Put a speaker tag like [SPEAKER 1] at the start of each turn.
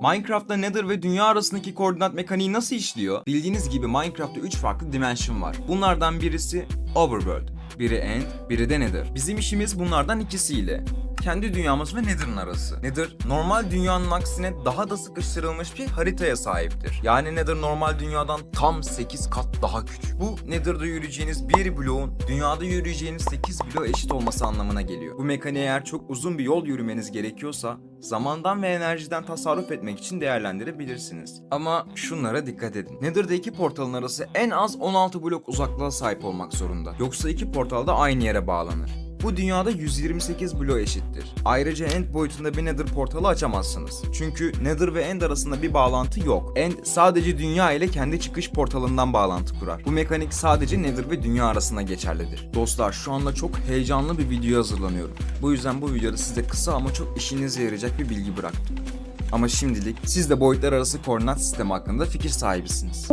[SPEAKER 1] Minecraft'ta Nether ve dünya arasındaki koordinat mekaniği nasıl işliyor? Bildiğiniz gibi Minecraft'ta 3 farklı dimension var. Bunlardan birisi Overworld, biri End, biri de Nether. Bizim işimiz bunlardan ikisiyle. Kendi dünyamız ve Nether'ın arası. Nether, normal dünyanın aksine daha da sıkıştırılmış bir haritaya sahiptir. Yani Nether normal dünyadan tam 8 kat daha küçük. Bu Nether'da yürüyeceğiniz bir bloğun dünyada yürüyeceğiniz 8 bloğa eşit olması anlamına geliyor. Bu mekaniği eğer çok uzun bir yol yürümeniz gerekiyorsa zamandan ve enerjiden tasarruf etmek için değerlendirebilirsiniz. Ama şunlara dikkat edin. Nether'da iki portalın arası en az 16 blok uzaklığa sahip olmak zorunda. Yoksa iki portal da aynı yere bağlanır. Bu dünyada 128 bloğa eşittir. Ayrıca End boyutunda bir Nether portalı açamazsınız. Çünkü Nether ve End arasında bir bağlantı yok. End sadece dünya ile kendi çıkış portalından bağlantı kurar. Bu mekanik sadece Nether ve dünya arasında geçerlidir. Dostlar şu anda çok heyecanlı bir video hazırlanıyorum. Bu yüzden bu videoda size kısa ama çok işinize yarayacak bir bilgi bıraktım. Ama şimdilik siz de boyutlar arası koordinat sistemi hakkında fikir sahibisiniz.